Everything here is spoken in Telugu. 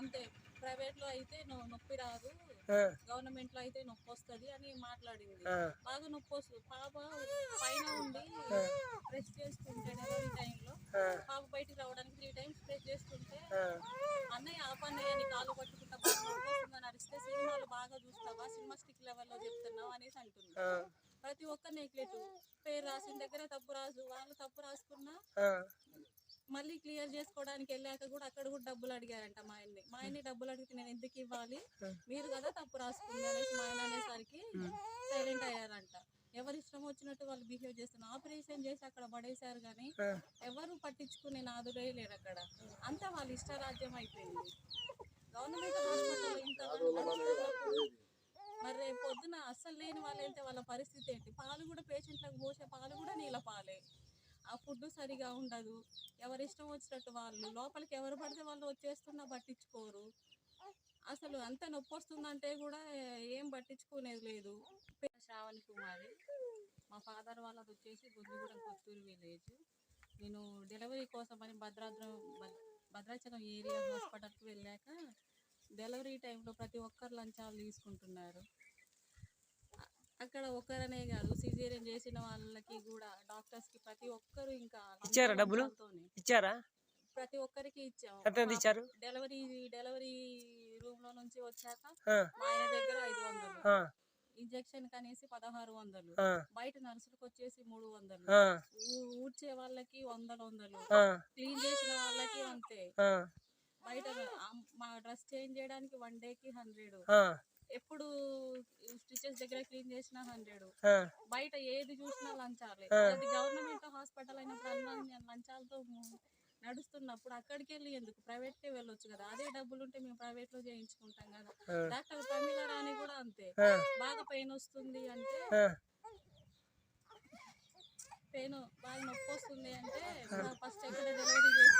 అంతే ప్రైవేట్లో అయితే నొప్పి రాదు. గవర్నమెంట్లో అయితే నొప్పి వస్తుంది అని మాట్లాడింది. బాగా నొప్పి వస్తుంది పాప పైన ఉండి ప్రెస్ డెలివరీ టైంలో. పాప బయటికి రావడానికి త్రీ టైమ్స్ ప్రెస్ చేస్తుంటే అన్నయ్య ఆపన్నయ్య నీ కాలు పట్టుకుంటా బాగా నొప్పి వస్తుందని అరిస్తే సినిమాలు బాగా చూస్తావా? సినిమా స్టిక్ లెవెల్లో చెప్తున్నావు అనేసి అంటుంది. ప్రతి ఒక్క నెగ్లెట్ పేరు రాసిన దగ్గర తప్పు రాసు వాళ్ళు తప్పు రాసుకున్నా మళ్ళీ క్లియర్ చేసుకోవడానికి వెళ్ళాక కూడా అక్కడ కూడా డబ్బులు అడిగారంట మా ఆయన్ని. మా ఆయన్ని డబ్బులు అడిగితే నేను ఎందుకు ఇవ్వాలి? మీరు కదా తప్పు రాసుకుంది అనేసి మా ఆయన అనేసరికి సైలెంట్ అయ్యారంట. ఎవరి ఇష్టం వచ్చినట్టు వాళ్ళు బిహేవ్ చేస్తున్నారు ఆపరేషన్ చేసి అక్కడ పడేశారు కానీ. ఎవరు పట్టించుకునే నాదుడే లేరు అక్కడ. అంతా వాళ్ళ ఇష్టరాజ్యం అయిపోయింది. గవర్నమెంట్ హాస్పిటల్ ఇంత నడుస్తున్నప్పుడు మరి రేపు పొద్దున అస్సలు లేని వాళ్ళు వెళ్తే వాళ్ళ పరిస్థితి ఏంటి? పాలు కూడా పేషెంట్లకు పోసే పాలు కూడా నీళ్ళ పాలే. ఆ ఫుడ్ సరిగా ఉండదు. ఎవరి ఇష్టం వచ్చినట్టు వాళ్ళు లోపలికి ఎవరు పడితే వాళ్ళు వచ్చేస్తున్నా పట్టించుకోరు. అసలు అంత నొప్పి వస్తుందంటే కూడా ఏం పట్టించుకునేది లేదు. శ్రావణి కుమారి మా ఫాదర్ వాళ్ళది వచ్చేసి గుంజుగూడెం కొత్తూరు విలేజ్ నేను డెలివరీ కోసం అని భద్రాద్రం భద్రాచలం ఏరియా హాస్పిటల్కి వెళ్ళాక డెలివరీ టైంలో ప్రతి ఒక్కరు లంచాలు తీసుకుంటున్నారు. అక్కడ ఒక్కరనే కాదు. సిజేరియన్ చేసిన వాళ్ళకి కూడా డాక్టర్స్కి ప్రతి ఒక్కరు ఇంకా ఇచ్చారా డబ్బులు? ఇచ్చారా? ప్రతి ఒక్కరికి ఇచ్చాం. ఎంత ఎంత ఇచ్చారు? డెలివరీ డెలివరీ రూమ్లో నుంచి వచ్చాక మా ఆయన దగ్గర ఐదు వందలు. ఇంజెక్షన్ కనేసి పదహారు వందలు. బయట నర్సులకు వచ్చేసి మూడు వందలు. ఊడ్చే వాళ్ళకి వందలు వందలు. క్లీన్ చేసిన వాళ్ళకి అంతే. బయట మా డ్రెస్ చేంజ్ చేయడానికి వన్ డేకి హండ్రెడ్. ఆ, ఎప్పుడు స్టిచెస్ దగ్గర క్లీన్ చేసిన హండ్రెడ్. బయట ఏది చూసినా లంచాలే. అది గవర్నమెంట్ హాస్పిటల్ అయినప్పుడు లంచాలతో నడుస్తున్నప్పుడు అక్కడికి వెళ్ళి ఎందుకు? ప్రైవేట్ కే వెళ్ళొచ్చు కదా. అదే డబ్బులు ఉంటే మేము ప్రైవేట్లో చేయించుకుంటాం కదా. డాక్టర్ ప్రమీల రాణి కూడా అంతే. బాగా పెయిన్ వస్తుంది అంటే పెయిన్ బాగా నొప్పి వస్తుంది అంటే ఫస్ట్ ఎక్కడ డెలివరీ చేసి